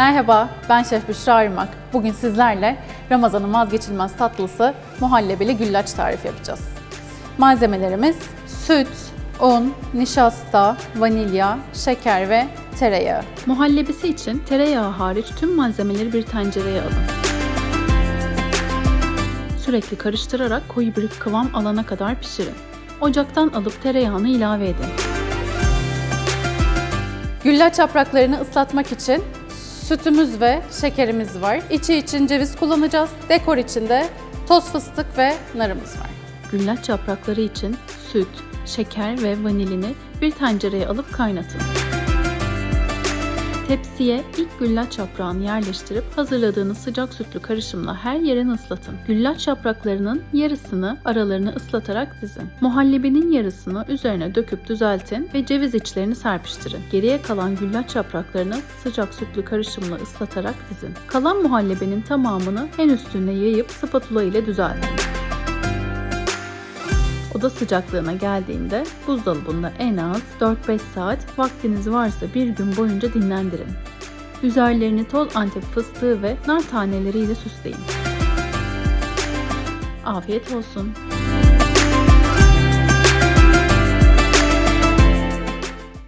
Merhaba, ben Şef Büşra Irmak. Bugün sizlerle Ramazan'ın vazgeçilmez tatlısı muhallebili güllaç tarifi yapacağız. Malzemelerimiz süt, un, nişasta, vanilya, şeker ve tereyağı. Muhallebisi için tereyağı hariç tüm malzemeleri bir tencereye alın. Sürekli karıştırarak koyu bir kıvam alana kadar pişirin. Ocaktan alıp tereyağını ilave edin. Güllaç yapraklarını ıslatmak için sütümüz ve şekerimiz var. İçi için ceviz kullanacağız. Dekor için de toz fıstık ve narımız var. Güllaç yaprakları için süt, şeker ve vanilini bir tencereye alıp kaynatın. Tepsiye ilk güllaç yaprağını yerleştirip hazırladığınız sıcak sütlü karışımla her yerini ıslatın. Güllaç yapraklarının yarısını aralarını ıslatarak dizin. Muhallebinin yarısını üzerine döküp düzeltin ve ceviz içlerini serpiştirin. Geriye kalan güllaç yapraklarını sıcak sütlü karışımla ıslatarak dizin. Kalan muhallebinin tamamını en üstüne yayıp spatula ile düzeltin. Oda sıcaklığına geldiğinde buzdolabında en az 4-5 saat vaktiniz varsa bir gün boyunca dinlendirin. Üzerlerini toz antep fıstığı ve nar taneleriyle süsleyin. Afiyet olsun.